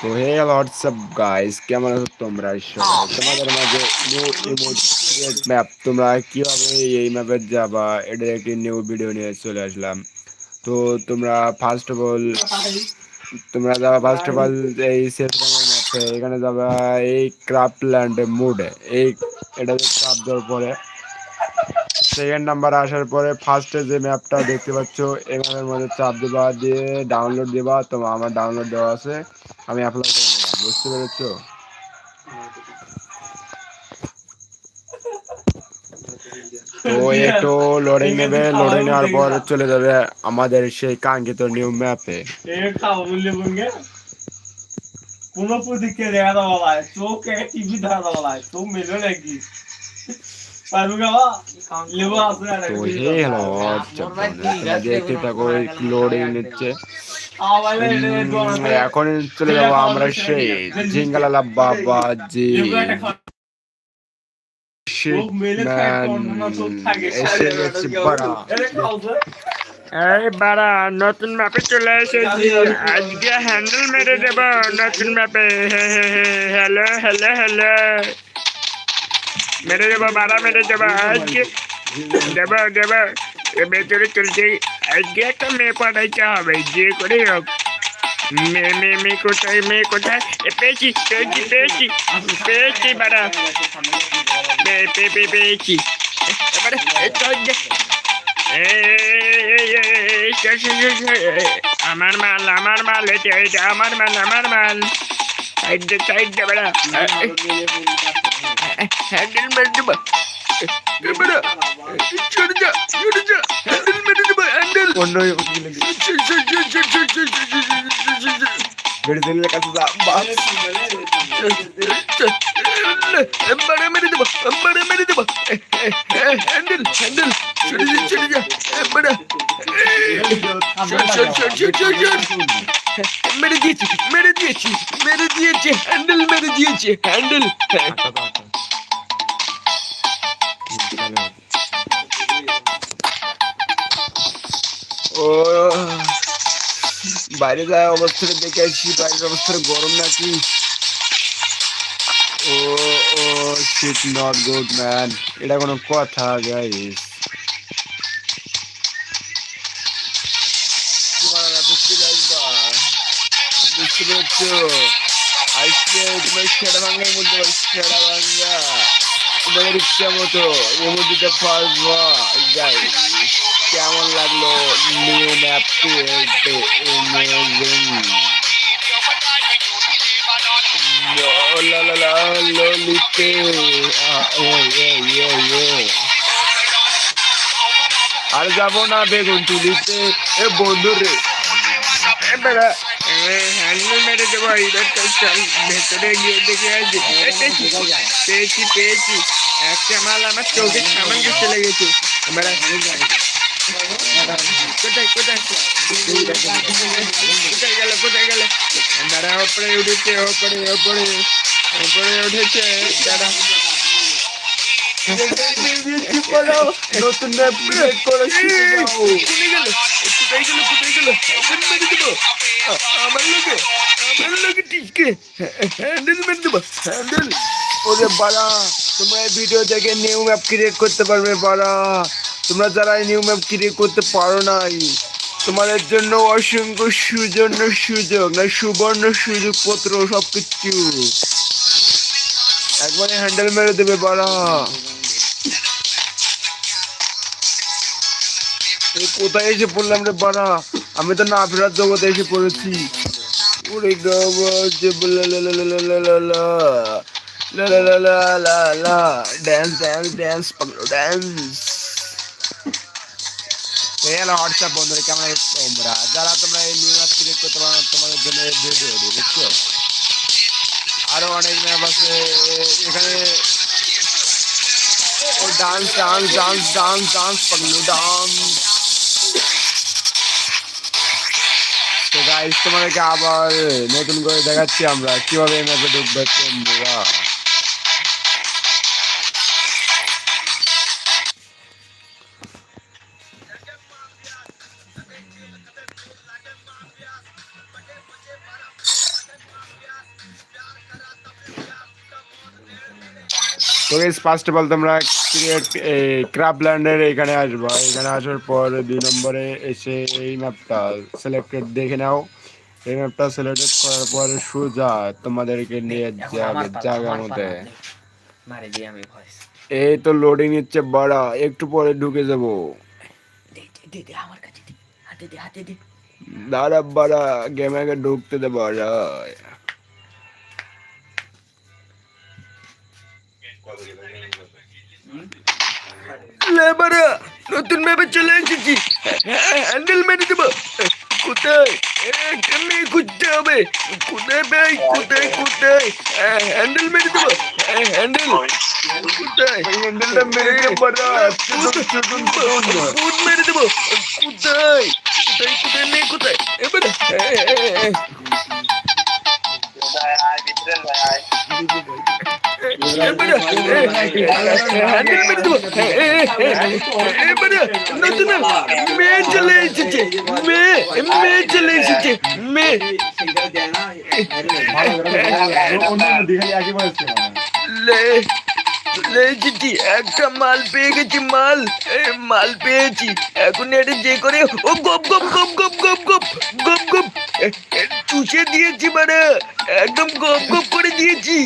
তো হে WhatsApp guys কেমন আছো তোমরা সবাই? তোমাদের মাঝে নিউ ইমোট ম্যাপ তোমরা কীভাবে এই ম্যাপে যাবা? এটা একটি নিউ ভিডিও নিয়ে চলে আসলাম। তো তোমরা ফার্স্ট অফ অল তোমরা যাবা ফার্স্ট অফ অল এই সেফ ম্যাপে এখানে যাবা এই ক্রাফট ল্যান্ড মোডে এই এটা ক্রাফট দেওয়ার পরে সেকেন্ড নাম্বার আসার পরে ফার্স্টে যে ম্যাপটা দেখতে পাচ্ছ এই ম্যাপের মধ্যে চাপ দেবা দিয়ে ডাউনলোড দেবা তো আমার ডাউনলোড দেওয়া আছে। আমি অ্যাপ্লাই করে নিলাম বুঝতে পেরেছ? তো একটু লোডিং নেবে লোডিং নেওয়ার পর চলে যাবে আমাদের সেই কাঙ্ক্ষিত নিউ ম্যাপে কোনো প্রতিক্রিয়া দেখা দেওয়া চোখ টিভি দেখা দেওয়া চোখ মেলে নাকি পারু গাওয়া লেবু আছে আর তো হে হ্যালো দেখতে এখন চলে যাব আমরা সেই জিঙ্গালালা বাবা জি এসে গেছি বাড়া এই বাড়া, নতুন ম্যাপে চলে এসেছি। আজকে হ্যান্ডেল মেরে দেব নতুন ম্যাপে হ্যালো হ্যালো হ্যালো मेरे जब मारा मेरे जब आज के जब जब मैं तुझे तुलसी अज्ञा का मैं चाह भाई जी को नहीं अब मे मे मे कोठाय मे कोठाय ए पेची पेची पेची पेची बड़ा पे पे पे पेची बड़ा तो चोज अमर माल अमर माल अमर माल अमर माल साइड साइड बड़ा హ్యాండిల్ బా Kamera. Çarıca. Çarıca. Handle beni de. Onu yok bile. Gördüğünle kasıza bak. Embara beni de bak. Embara beni de bak. Handle. Handle. Çarıca. Çarıca. Embara. Çar çar çar çar çar çar. Merediyeci. Merediyeci. Merediyeci. Handle merediyeci. Handle. Handle. ও, বাইরে যায় অবস্থাটা দেখে আসি বাইরের অবস্থাটা গরম নাকি? ও ও শিট নট গুড ম্যান এটা কোনো কথা গাইস বুঝতে পেরেছ? আজকে তোমার সেরা ভাঙ্গার মধ্যে সেরা ভাঙ্গা তোমাদের ইচ্ছা মতো ইমোজিটা ফার্স্ট যাই কেমন লাগল নিউ ম্যাপ ললিতে আর যাব না বেগুন তুলিতে। এ বন্ধু রে বেড়া হ্যান্ডেল মেরে দেবো এইবার চল ভেতরে গিয়ে দেখে আসি পেয়েছি পেয়েছি একটা মাল আমার চোখের সামানকে চলে গেছে। এবারে কোথায় কোথায়? কোথায় গেল কোথায় গেল? দাঁড়া, ওপরে উঠেছে, ওপরে ওপরে ওপরে উঠেছে, দাঁড়া। নতুন আমার লোকে আমার লোকে হ্যান্ডেল মেরে দেবো হ্যান্ডেল ওরে বাড়া তোমরা এই ভিডিও দেখে। নিউ ম্যাপ ক্রিয়েট করতে পারবে বাড়া তোমরা যারা নিউ ম্যাপ ক্রিয়েট করতে পারো নাই তোমাদের জন্য অসংখ্য সুজন্য সুযোগ না সুবর্ণ সুযোগ পত্র সবকিছু একবারে হ্যান্ডেল মেরে দেবে বাড়া। কোথায় এসে পড়লাম রে বাড়া? আমি তো না ফেরার জগতে এসে পড়েছি। ওরে ড্যান্স ড্যান্স ড্যান্স পাগলো ড্যান্স হ্যালো হোয়াটসঅ্যাপ বন্ধুরা, কেমন যারা তোমরা এই নিউ ম্যাচ ক্রিয়েট করতে পারো তোমাদের জন্য বুঝছ? আরও অনেক আছে। এখানে dance dance dance dance dance পাগলো dance guys তোমাদেরকে আবার নতুন করে দেখাচ্ছি আমরা কীভাবে এই ম্যাচে ঢুকবে তোমরা তো গাইস ফার্স্ট অফ অল তোমরা ক্রাফল্যান্ডের এখানে আসবা। এখানে আসার পর দুই নম্বরে এসে এই ম্যাপটা সিলেক্টেড দেখে নাও। এই ম্যাপটা সিলেক্টেড করার পর সোজা তোমাদেরকে নিয়ে যাবে আমি ভয়েস এই তো লোডিং নিচ্ছে বড়া একটু পরে ঢুকে যাব। দাঁড়া বাড়া গেমে ঢুকতে দে বড়া। লেবারা নতুন ম্যাপে চলে এসেছি হ্যান্ডেল মেরে দেবো কোথায় একটা মেয়ে খুঁজতে হবে কোথায় ভাই কোথায় কোথায় হ্যান্ডেল মেরে দেবো হ্যান্ডেল কোথায় হ্যান্ডেলটা মেরে দেবো ভূত মেরে দেবো কোথায় কোথায় কোথায় মেয়ে কোথায় এবার হ্যান্ডেল একটা মাল পেয়ে গেছি মাল মাল পেয়েছি এখন এটা যে করে ও গপ গপ গপ গপ গপ গপ গপ গপ চুষে দিয়েছি মানে একদম গপ গপ করে দিয়েছি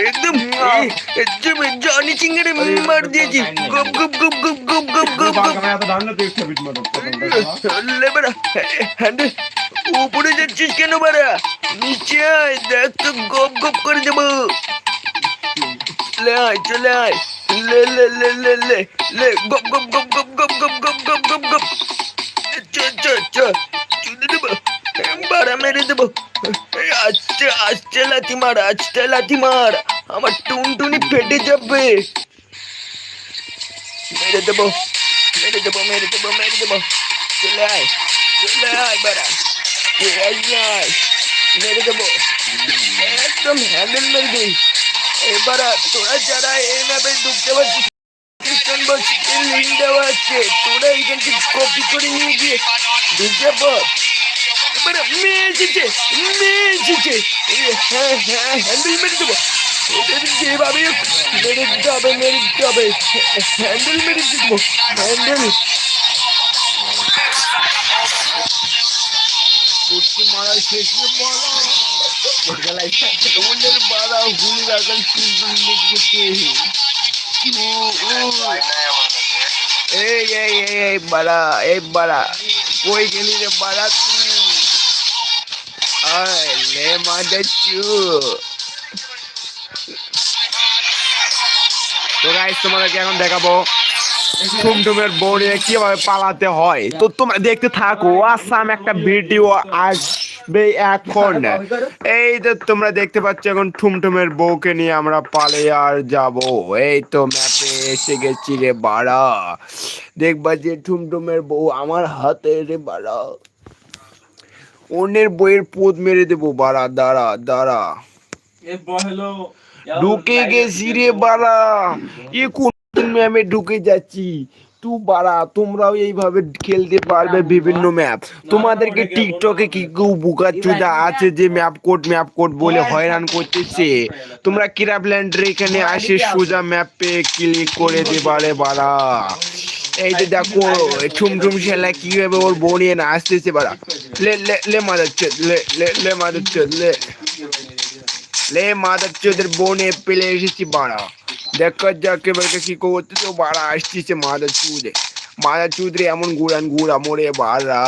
একদম এ, এ, জমি- জনি সিংহের মার দিয়েছি গপ গপ গপ গপ গপ গপ গপ গপ উপরে যাচ্ছিস কেন বারা নিচে আয় দেখ তো গপ গপ করে দেবো লে আয় চলে আয় লে লে লে লে লে লে গপ গপ গপ গপ গপ গপ গপ গপ গপ গপ চ চ চ চুদে দেবো বারা মেরে দেবো আস্তে আস্তে লাথি মার আস্তে লাথি মার। আমার টুনটুনি ফেটে যাবে। মেরে দেবো মেরে দেবো মেরে দেবো মেরে দেবো। চলে আয় চলে আয় বারা চলে আয়? মেরে দেবো। একদম হ্যান্ডেল মেরে দিই। এবার তোরা যারা এই ম্যাপে ঢুকতে পারছিস, খ্রিস্টান লিঙ্ক দেওয়া আছে, তোরা এইখান কপি করে নিয়ে গিয়ে ঢুকে পর এবার মেয়ে এসেছে মেয়ে এসেছে এ, হ্যাঁ হ্যাঁ হ্যান্ডেল মেরে দেবো ওদের যেভাবে হোক মেরে দিতে হবে মেরে দিতে হবে হ্যান্ডেল মেরে দিতে হ্যান্ডেল কুটকি মারা শেষে বলা ওদের বাড়া হুলি রাখাল চুল লেগেছে এই এই এই এই বাড়া এই বাড়া কই গেলি রে বাড়া তুই লে মাদা চু তো গাইস তোমাদেরকে এখন দেখাবো টুমটুমের কীভাবে পালাতে হয়। তো তোমরা দেখতে থাকো, আসাম একটা ভিডিও আসবে এখন। এই তো তোমরা দেখতে পাচ্ছ এখন টুমটুমের বউকে নিয়ে আমরা পালে আর যাব। এই তো ম্যাপে এসে গেছি রে বাড়া। দেখবা যে টুমটুমের বউ আমার হাতে রে বাড়া। অন্যের বইয়ের পোদ মেরে দেবো বাড়া দাঁড়া দাঁড়া। ঢুকে গেছি রে বাড়া। এ কোন ম্যামে ঢুকে যাচ্ছি? তু বাড়া তোমরাও এইভাবে খেলতে পারবে বিভিন্ন ম্যাপ। তোমাদেরকে টিকটকে কি কেউ বুকা চুদা আছে যে ম্যাপ কোড ম্যাপ কোড বলে হয়রান করতেছে? তোমরা কিরাপল্যান্ডের এখানে আসে সোজা ম্যাপে ক্লিক করে দেবারে বাড়া। এই যে দেখো ঠুমঠুম সেলা কীভাবে ওর বনিয়ে না আসতেছে বাড়া। লে লে লে মাদাচ্ছে লে লে লে মাদাচ্ছে লে লে মাদার চোদের বনে পেলে এসেছি বাড়া। দেখা যাক এবার কি করতে তো বাড়া আসতেছে মাদার চুদে মাদার চুদরে এমন গুড়ান গুড়া মোরে বাড়া।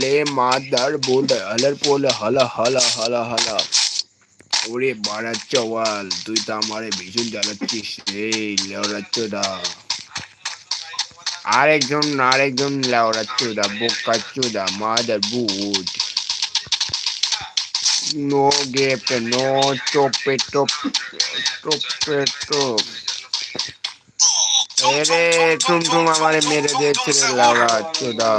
লে মাদার বোল হলার পোল হলা হলা হলা হলা। ওরে বাড়া চওয়াল, তুই তো আমারে ভীষণ জ্বালাচ্ছিস এই লেওড়া চোদা আরেকজন আরেকজন লাউরা চুদা বোকা চুদা মাদার বুট নো গেপ নো চোপে টোপ চোপে টোপ अरे तुम तुम हमारे मेरे देख रहे लाउरा चुदा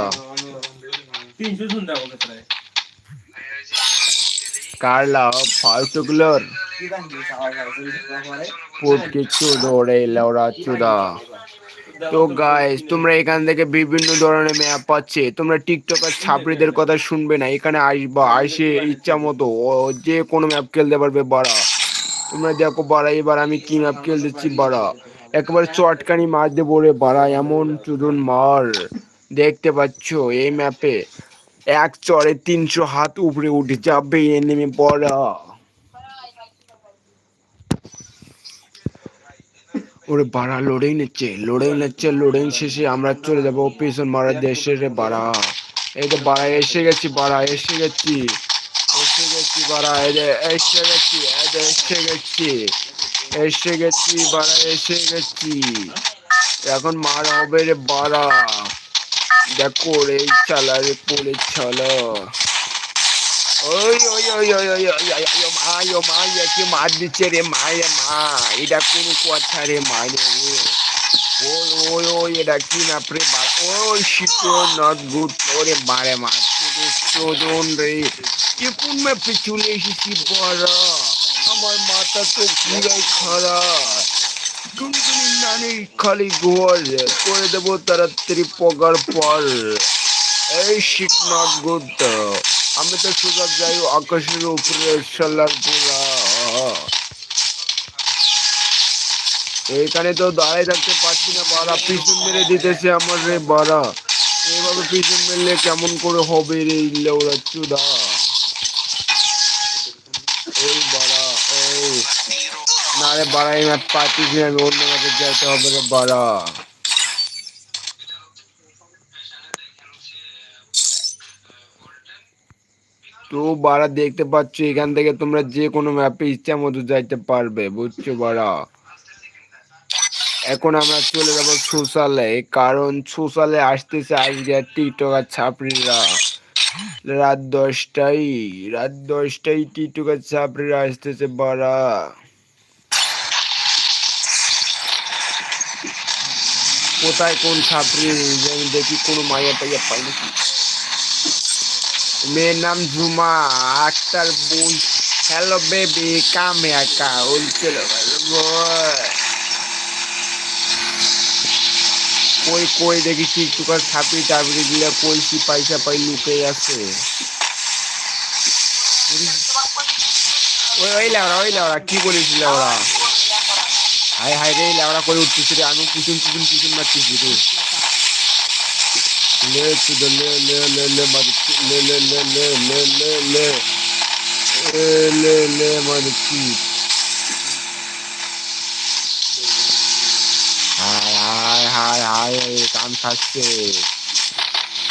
কার লাও ফালতু গুলোর পুটকে চুদ ওরে লাউরা চুদা তো গাইস তোমরা এখান থেকে বিভিন্ন ধরনের ম্যাপ পাচ্ছে। তোমরা টিকটকার ছাপড়িদের কথা শুনবে না। এখানে আসবা আসে ইচ্ছা মতো যে কোনো ম্যাপ খেলতে পারবে বাড়া। তোমরা দেখো বাড়া এবার আমি কি ম্যাপ খেলতেছি বাড়া। একেবারে চটকানি মার দেবো রে বাড়া এমন চুদুন মার। দেখতে পাচ্ছ এই ম্যাপে এক চড়ে তিনশো হাত উপরে উঠে যাবে এনিমি বড়া ওরে বাড়া লোডিং নিচ্ছে লোডিং নিচ্ছে লোডিং শেষে আমরা চলে যাব পিছন মারা দেশের রে বাড়া। এই তো বাড়া, এসে গেছি, বাড়া, এসে গেছি। এসে গেছি, বাড়া এসে গেছি এসে গেছি। এসে গেছি, বাড়া, এসে গেছি। এখন মার হবে রে বাড়া। দেখো রে চালা রে পড়ে চলো। ওই ওই ওই ওই ওই ওই ওই ওই মা ও মা একে মার দিচ্ছে রে মা মা, এটা কোনো কথা রে মা রে? ওই ওই ওই, এটা কি না প্রে ওই শিট নট গুড মারে মা, চোদন রে। ম্যাপে চলে এসেছি বড়? আমার মাথা তো পুরাই খারাপ। খালি ঘর করে দেবো তাড়াতাড়ি পগার পর এই শিট নট গুড আমি তো সুযোগ যাই আকাশের উপরে এখানে তো দাঁড়াই থাকতে পারছি না বারা পিছন মেরে দিতেছে আমার রে বারা এভাবে পিছন মেরলে কেমন করে হবে রে ইল্লে চুদা? এই বারা এই। না রে বারা না ম্যাপ পাচ্ছি আমি অন্য মাঠে যেতে হবে রে বারা তো বাড়া, দেখতে পাচ্ছ এখান থেকে তোমরা যে কোনো ম্যাপে ইচ্ছা মতো যাইতে পারবে, বুঝছ বাড়া? এখন আমরা চলে যাব সোশ্যালে কারণ সোশ্যালে আসতেছে আজকে টিকটকার ছাপড়িরা। রাত দশটাই রাত দশটায় টিকটকার ছাপড়িরা আসতেছে বাড়া। কোথায় কোন ছাপড়ি দেখি, কোনো মাইয়া টাইয়া পাই নাকি? মেয়ের নাম ঝুমা আক্তার বোন হ্যালো বেবি, কাম একা, ওই কই কই, দেখি টিকটকার ছাপড়ি টাপড়ি গুলা কইছি পয়সা পাই লুকে আছে? ওই ওই লাউরা ওই লাউরা কি বলেছিল ওরা হাই হাই রে লাউরা করে উঠতেছি রে আমি পিছন পিছন পিছন মারতেছি রে। le to the le le le le mother le le le le le le le le le le mother cheat hi hi hi hi কান খাচ্ছে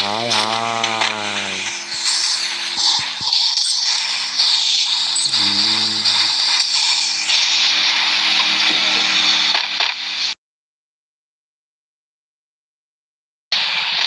হাই হাই